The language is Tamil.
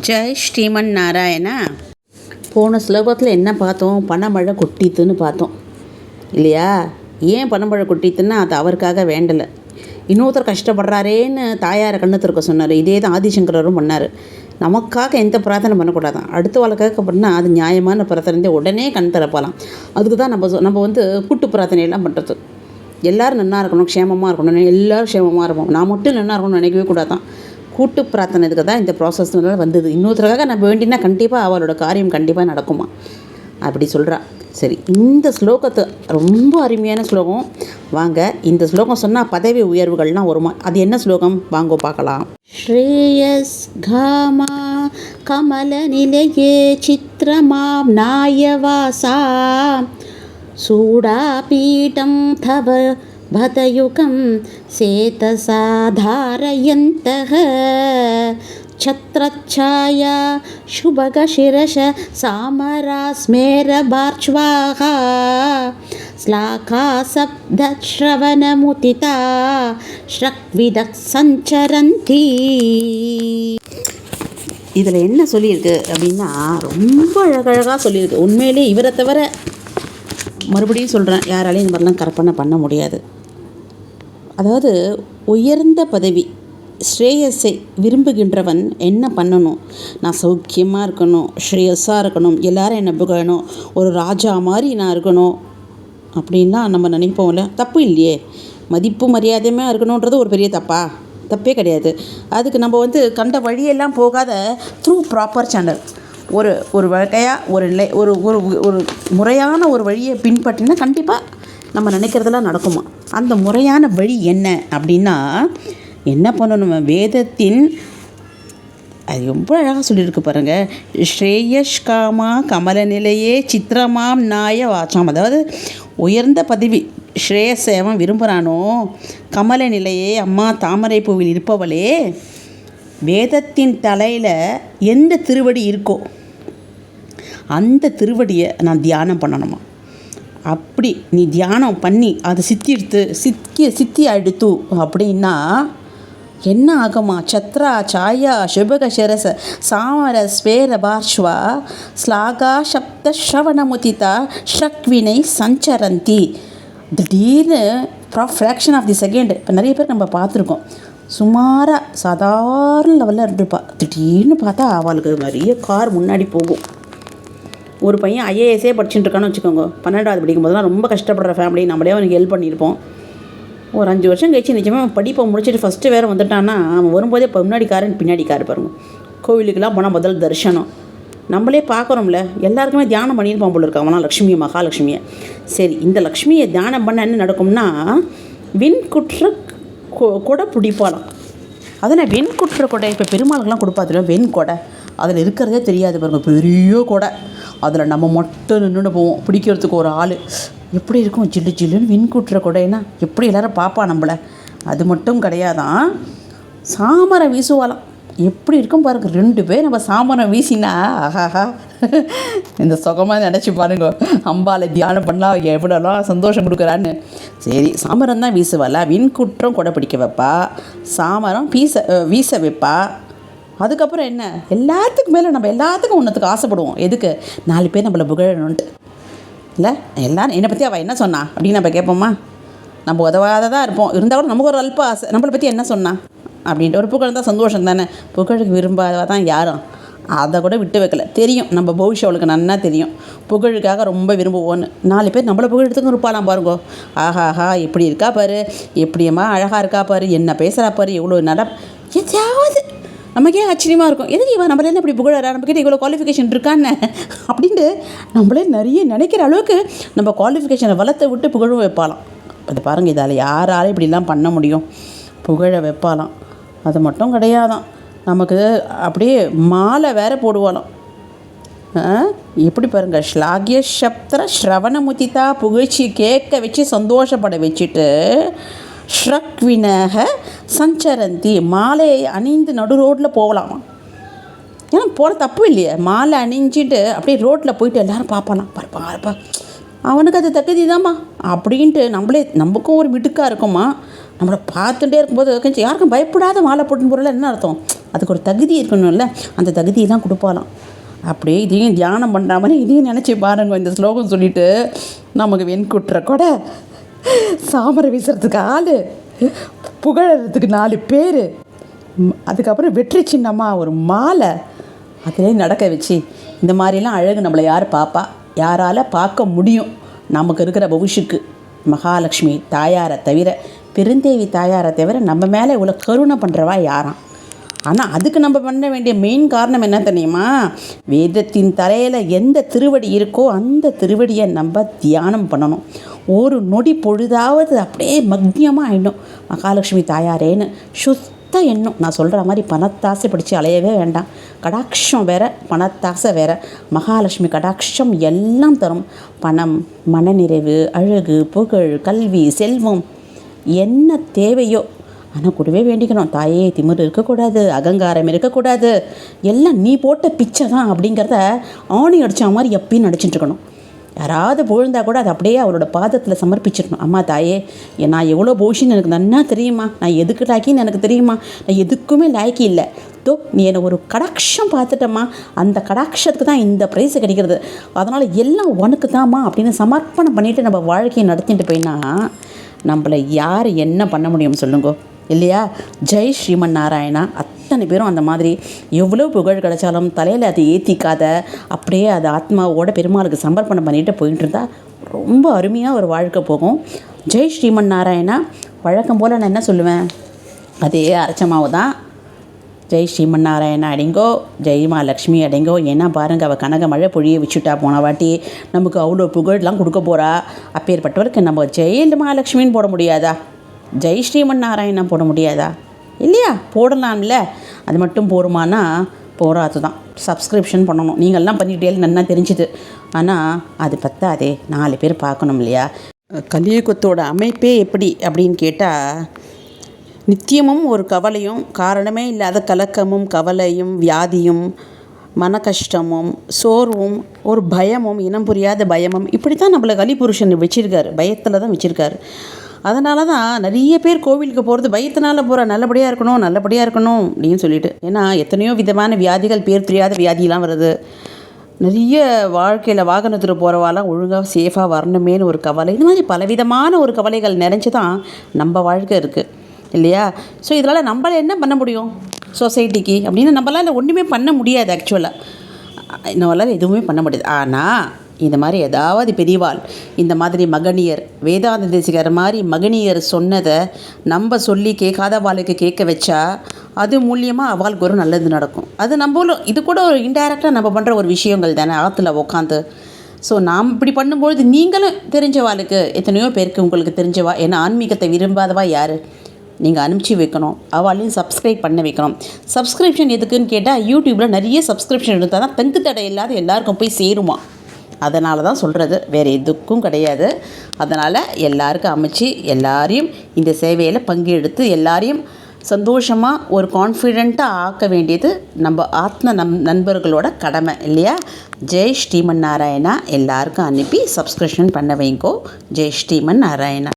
ஜெய் ஸ்ரீமன் நாராயணா. போன ஸ்லோகத்தில் என்ன பார்த்தோம்? பணமழை கொட்டித்துன்னு பார்த்தோம். இல்லையா? ஏன் பணமழை கொட்டித்துன்னா அது அவருக்காக வேண்டலை. இன்னொருத்தர் கஷ்டப்படுறாரேன்னு தாயாரை கண்ணு திறக்க சொன்னார். இதே தான் ஆதிசங்கரரும் பண்ணார். நமக்காக எந்த பிரார்த்தனை பண்ணக்கூடாதான். அடுத்த வாழ்க்காக பண்ணால் அது நியாயமான பிரார்த்தனை உடனே கண் திறப்பாலாம் அதுக்கு தான் நம்ம சொ- நம்ம வந்து கூட்டு பிரார்த்தனையெல்லாம் பண்ணுறது எல்லாரும் நல்லா இருக்கணும் க்ஷேமமாக இருக்கணும் எல்லாரும் க்ஷேமமாக இருப்போம். நான் மட்டும் நல்லா இருக்கணும்னு நினைக்கவே கூடாதான். கூட்டு பிரார்த்தனைக்கு தான் இந்த ப்ராசஸ்னால வந்தது. இன்னொருத்தருக்காக நான் வேண்டினா கண்டிப்பாக அவளோட காரியம் கண்டிப்பாக நடக்குமா? அப்படி சொல்கிறா சரி இந்த ஸ்லோகத்தை ரொம்ப அருமையான ஸ்லோகம். வாங்க இந்த ஸ்லோகம் சொன்னால் பதவி உயர்வுகள்லாம் வருமா? அது என்ன ஸ்லோகம்? வாங்க பார்க்கலாம். ஸ்ரேயஸ் காமா கமல நிலையே சித்திரமாம் நாயவாசா. சூடாபீட்டம் தவ भतयुगं सेतसा धारयन्तः छत्रच्छाया शुभगशिरश सामरास्मेरबार्च्वाः श्लाघासब्दश्रवणमुदिता श्रक्विदः सञ्चरन्ति இதில் என்ன சொல்லியிருக்கு அப்படின்னா ரொம்ப அழகழகாக சொல்லியிருக்கு உண்மையிலே இவரை தவிர மறுபடியும் சொல்கிறேன் யாராலையும் இந்த மாதிரிலாம் கற்பனை பண்ண முடியாது அதாவது உயர்ந்த பதவி ஸ்ரேயஸை விரும்புகின்றவன் என்ன பண்ணணும்? நான் சௌக்கியமாக இருக்கணும் ஸ்ரேயஸாக இருக்கணும் எல்லாரும் என்னை புகழணும் ஒரு ராஜா மாதிரி நான் இருக்கணும் அப்படின்னா நம்ம நினைப்போம்ல? தப்பு இல்லையே. மதிப்பு மரியாதையுமே இருக்கணுன்றது ஒரு பெரிய தப்பா? தப்பே கிடையாது. அதுக்கு நம்ம வந்து கண்ட வழியெல்லாம் போகாத த்ரூ ப்ராப்பர் சேனல் ஒரு ஒரு வகையாக ஒரு நிலை ஒரு ஒரு ஒரு முறையான ஒரு வழியை பின்பற்றினா கண்டிப்பாக நம்ம நினைக்கிறதெல்லாம் நடக்குமா? அந்த முறையான வழி என்ன அப்படின்னா என்ன பண்ணணும்? வேதத்தின் அது ரொம்ப அழகாக சொல்லியிருக்கு பாருங்கள் ஸ்ரேயஷ்காமா கமல நிலையே சித்திரமாம் நாய வாச்சாம். அதாவது உயர்ந்த பதவி ஸ்ரேயஸை அவன் விரும்புகிறானோ கமல நிலையே அம்மா தாமரை பூவில் இருப்பவளே வேதத்தின் தலையில் எந்த திருவடி இருக்கோ அந்த திருவடியை நான் தியானம் பண்ணணுமா? அப்படி நீ தியானம் பண்ணி அதை சித்திடுத்து சித்தி சித்தி அடுத்து அப்படின்னா என்ன ஆகுமா? சத்ரா சாயா சுபக சிரச சாமர ஸ்வேர பார்ஷ்வா ஸ்லாகா சப்த ஸ்ரவணமுதிதா ஷக்வினை சஞ்சரந்தி. திடீர்னு ஃப்ராக்ஷன் ஆஃப் தி செகண்ட் இப்போ நிறைய பேர் நம்ம பார்த்துருக்கோம். சுமாராக சாதாரண லெவலில் இருந்துருப்பா. திடீர்னு பார்த்தா அவளுக்கு நிறைய கார் முன்னாடி போகும். ஒரு பையன் ஐஏஎஸ்ஸே படிச்சுட்டு இருக்கான்னு வச்சுக்கோங்க. பன்னெண்டாவது படிக்கும் போதெல்லாம் ரொம்ப கஷ்டப்படுற ஃபேமிலி நம்மளே அவனுக்கு ஹெல்ப் பண்ணியிருப்போம். ஒரு அஞ்சு வருஷம் கழிச்சு நிஜமாக அவன் படிப்பை முடிச்சுட்டு ஃபஸ்ட்டு வேறு வந்துட்டான்னா அவன் வரும்போதே இப்போ முன்னாடி காரன் பின்னாடி கார் பாருங்க. கோவிலுக்கெல்லாம் போனால் முதல் தரிசனம். நம்மளே பார்க்குறோம்ல எல்லாருக்குமே தியானம் பண்ணியிருப்பான் போல இருக்கான் அவனா லக்ஷ்மி மகாலட்சுமியை. சரி இந்த லக்ஷ்மியை தியானம் பண்ண என்ன நடக்கும்னா வெண்குற்ற கொ- கொடை பிடிப்பாளாம். அதில் வெண்குற்ற கொடை? இப்போ பெருமாளுக்கெல்லாம் கொடுப்பாதுல வெண்கொடை அதில் இருக்கிறதே தெரியாது பாருங்கள் பெரிய கொடை. அதில் நம்ம மட்டும் நின்றுன்னு போவோம். பிடிக்கிறதுக்கு ஒரு ஆள். எப்படி இருக்கும்? ஜில்லு ஜில்லுன்னு வெண்குற்ற கொடைனா எப்படி எல்லாரும் பார்ப்பா நம்மளை? அது மட்டும் கிடையாதான். சாமரை வீசுவாளாம். எப்படி இருக்கும் பாருங்க. ரெண்டு பேர் நம்ம சாமரம் வீசினா ஆஹாஹா. இந்த சுகமாக நினச்சி பாருங்க. அம்பாலை தியானம் பண்ணால் எவ்வளோலாம் சந்தோஷம் கொடுக்குறான்னு. சரி சாமரம் தான் வீசுவாளா விண்குற்றம் கொடை பிடிக்க வைப்பா. சாமரம் வீச வீச வைப்பா. அதுக்கப்புறம் என்ன? எல்லாத்துக்கும் மேலே நம்ம எல்லாத்துக்கும் ஒன்றுத்துக்கு ஆசைப்படுவோம். எதுக்கு? நாலு பேர் நம்மளை புகழணுன்ட்டு இல்லை? எல்லாரும் என்னை பற்றி அவள் என்ன சொன்னா? அப்படின்னு நம்ம கேட்போமா நம்ம உதவாததாக இருப்போம். இருந்தால் கூட நமக்கு ஒரு அல்ப ஆசை. நம்மளை பற்றி என்ன சொன்னா? அப்படின்ட்டு ஒரு புகழ் தான் சந்தோஷம் தானே? புகழுக்கு விரும்பாதவா தான் யாரும்? அதை கூட விட்டு வைக்கல. தெரியும். நம்ம பவிஷ்யம் அவளுக்கு நன்னா தெரியும். புகழுக்காக ரொம்ப விரும்புவோன்னு நாலு பேர் நம்மளை புகழ் எடுத்துன்னு இருப்பாளாம் பாருங்கோ. ஆஹாஹா எப்படி இருக்கா பாரு. எப்படியம்மா அழகாக இருக்கா பாரு. என்ன பேசுகிறா பாரு. எவ்வளோ நட எதாவது நமக்கே ஆச்சரியமாக இருக்கும். எதுக்கு இவன் நம்மளே இப்படி புகழறா? நம்மக்கிட்ட இவ்வளோ குவாலிஃபிகேஷன் இருக்கான்னு. அப்படின்ட்டு நம்மளே நிறைய நினைக்கிற அளவுக்கு நம்ம குவாலிஃபிகேஷனை வளர்த்த விட்டு புகழும் வைப்பாலாம் அது பாருங்கள் இதால் யாராலும் இப்படிலாம் பண்ண முடியும்? புகழ வைப்பாலாம் அது மட்டும் கிடையாதான். நமக்கு அப்படியே மாலை வேற போடுவாலாம் ஆ, எப்படி பாருங்கள் ஸ்லாகிய சப்தர ஸ்ரவணமுதிதா புகழ்ச்சி கேட்க வச்சு சந்தோஷப்பட வச்சுட்டு ஷ்ரக்வினக சஞ்சரந்தி. மாலையை அணிந்து நடு ரோட்டில் போகலாமா? ஏன்னா போகிற தப்பு இல்லையே. மாலை அணிஞ்சிட்டு அப்படியே ரோட்டில் போயிட்டு எல்லாரும் பார்ப்பானா? பார்ப்பா பார்ப்பா அவனுக்கு அது தகுதி தாம்மா அப்படின்ட்டு நம்மளே நமக்கும் ஒரு மிடுக்காக இருக்குமா நம்மளை பார்த்துட்டே இருக்கும்போது கொஞ்சம் யாருக்கும் பயப்படாத மாலை போட்டுன்னு போகிறல என்ன அர்த்தம்? அதுக்கு ஒரு தகுதி இருக்கணும்ல. அந்த தகுதியெல்லாம் கொடுப்பாலாம் அப்படியே இதையும் தியானம் பண்ணாமல் இதையும் நினச்சி பாருங்க. இந்த ஸ்லோகம் சொல்லிவிட்டு நமக்கு வெண்குட்டுற கூட. சாமரை வீசுறதுக்கு ஆள். புகழறதுக்கு நாலு பேர். அதுக்கப்புறம் வெற்றி சின்னமாக ஒரு மாலை. அதிலே நடக்க வச்சு இந்த மாதிரிலாம் அழகு நம்மளை யார் பார்ப்பா யாரால் பார்க்க முடியும். நமக்கு இருக்கிற பவிஷுக்கு மகாலட்சுமி தாயாரை தவிர பெருந்தேவி தாயாரை தவிர நம்ம மேலே இவ்வளோ கருணை பண்ணுறவா யாராம்? ஆனால் அதுக்கு நம்ம பண்ண வேண்டிய மெயின் காரணம் என்ன தெரியுமா? வேதத்தின் தலையில் எந்த திருவடி இருக்கோ அந்த திருவடியை நம்ம தியானம் பண்ணணும். ஒரு நொடி பொழுதாவது அப்படியே மக்னியமாக ஆயிடும் மகாலட்சுமி தாயாரேன்னு சுத்த எண்ணம். நான் சொல்கிற மாதிரி பணத்தாசை பிடிச்சி அலையவே வேண்டாம். கடாட்சம் வேற பணத்தாசை வேற. மகாலட்சுமி கடாட்சம் எல்லாம் தரும். பணம் மனநிறைவு அழகு புகழ் கல்வி செல்வம் என்ன தேவையோ. ஆனால் கூடவே வேண்டிக்கணும். தாயே திமிர் இருக்கக்கூடாது அகங்காரம் இருக்கக்கூடாது. எல்லாம் நீ போட்ட பிச்சை தான் அப்படிங்கிறத ஆணி அடித்த மாதிரி எப்பயும் நடிச்சுட்டு இருக்கணும். யாராவது விழுந்தா கூட அதை அப்படியே அவரோட பாதத்தில் சமர்ப்பிச்சிடணும். அம்மா தாயே நான் எவ்வளோ போஷின்னு எனக்கு நன்னா தெரியுமா? நான் எதுக்கு லாக்கின்னு எனக்கு தெரியுமா? நான் எதுக்குமே லாக்கி இல்லை. தோ நீ என்னை ஒரு கடாட்சம் பார்த்துட்டம்மா. அந்த கடாட்சத்துக்கு தான் இந்த ப்ரைஸ் கிடைக்கிறது. அதனால் எல்லாம் உனக்கு தாம்மா அப்படின்னு சமர்ப்பணம் பண்ணிவிட்டு நம்ம வாழ்க்கையை நடத்திட்டு போயினா நம்மளை யார் என்ன பண்ண முடியும் சொல்லுங்கோ. இல்லையா? ஜெய் ஸ்ரீமன் நாராயணா அத்தனை பேரும் அந்த மாதிரி எவ்வளோ புகழ் கிடைச்சாலும் தலையில் அதை ஏற்றிக்காத அப்படியே அது ஆத்மாவோட பெருமாளுக்கு சமர்ப்பணம் பண்ணிட்டு போயிட்டு இருந்தா ரொம்ப அருமையாக ஒரு வாழ்க்கை போகும். ஜெய் ஸ்ரீமன் நாராயணா வழக்கம் போல் நான் என்ன சொல்லுவேன்? அதே அரைச்ச மாவு தான். ஜெய் ஸ்ரீமன் நாராயணா அடைங்கோ ஜெய் மஹாலக்ஷ்மி அடைங்கோ. ஏன்னா பாருங்கள் அவள் கனக மழை பொழிய வச்சுட்டா போன வாட்டி. நமக்கு அவ்வளோ புகழ்லாம் கொடுக்க போகிறா அப்பேற்பட்டவருக்கு நம்ம ஜெயில் மகாலட்சுமின்னு போட முடியாதா? ஜெய் ஸ்ரீமன் நாராயணன் போட முடியாதா? இல்லையா? போடலாம்ல. அது மட்டும் போருமானா போராது தான் சப்ஸ்கிரிப்ஷன் பண்ணணும். நீங்கள்லாம் பண்ணிக்கிட்டே நல்லா தெரிஞ்சுது. ஆனால் அது பத்தாதே. நாலு பேர் பார்க்கணும் இல்லையா? கலியுகத்தோட அமைப்பே எப்படி அப்படின்னு கேட்டால் நித்தியமும் ஒரு கவலையும் காரணமே இல்லாத கலக்கமும் கவலையும் வியாதியும் மன கஷ்டமும் சோர்வும் ஒரு பயமும் இனம் புரியாத பயமும் இப்படி தான் நம்மளை கலிபுருஷன் வச்சிருக்காரு. பயத்தில் தான் வச்சுருக்காரு. அதனால தான் நிறைய பேர் கோவிலுக்கு போகிறது பயத்தினால போகிற நல்லபடியாக இருக்கணும் நல்லபடியாக இருக்கணும் அப்படின்னு சொல்லிட்டு. ஏன்னா எத்தனையோ விதமான வியாதிகள் பேர் தெரியாத வியாதிலாம் வருது. நிறைய வாழ்க்கையில் வாகனத்தில் போகிறவாலாம் ஒழுங்காக சேஃபாக வரணுமேனு ஒரு கவலை. இது மாதிரி பலவிதமான ஒரு கவலைகள் நிறைஞ்சு தான் நம்ம வாழ்க்கை இருக்குது இல்லையா? ஸோ இதனால் நம்மளால் என்ன பண்ண முடியும்? சொசைட்டிக்கு அப்படின்னு நம்மளால் ஒன்றுமே பண்ண முடியாது ஆக்சுவலாக நம்மளால் எதுவுமே பண்ண முடியாது. ஆனால் இந்த மாதிரி ஏதாவது பெரியவாள் இந்த மாதிரி மகனியர் வேதாந்த தேசிகர் மாதிரி மகனியர் சொன்னதை நம்ம சொல்லி கேட்காத வாழ்க்கை கேட்க வச்சா அது மூலியமாக அவளுக்கு ஒரு நல்லது நடக்கும். அது நம்மளும் இது கூட ஒரு இன்டைரக்டாக நம்ம பண்ணுற ஒரு விஷயங்கள் தானே ஆற்றுல உட்காந்து ஸோ நாம் இப்படி பண்ணும்பொழுது நீங்களும் தெரிஞ்சவாளுக்கு எத்தனையோ பேருக்கு உங்களுக்கு தெரிஞ்சவா? ஏன்னா ஆன்மீகத்தை விரும்பாதவா யார்? நீங்கள் அனுப்பிச்சி வைக்கணும். அவளையும் சப்ஸ்கிரைப் பண்ண வைக்கணும். சப்ஸ்கிரிப்ஷன் எதுக்குன்னு கேட்டால் யூடியூப்பில் நிறைய சப்ஸ்கிரிப்ஷன் எடுத்தால் தான் தங்கு தடை இல்லாத எல்லாருக்கும் போய் சேருமா? அதனால தான் சொல்கிறது வேறு எதுக்கும் கிடையாது. அதனால் எல்லாருக்கும் அமைச்சு எல்லாரையும் இந்த சேவையில் பங்கெடுத்து எல்லாரையும் சந்தோஷமாக ஒரு கான்ஃபிடெண்ட்டாக ஆக்க வேண்டியது நம்ம ஆத்ம நம் நண்பர்களோட கடமை இல்லையா? ஜெய் ஸ்ரீமன் நாராயணா. எல்லாருக்கும் அனுப்பி சப்ஸ்கிரிப்ஷன் பண்ண வைங்கோ. ஜெய் ஸ்ரீமன் நாராயணா.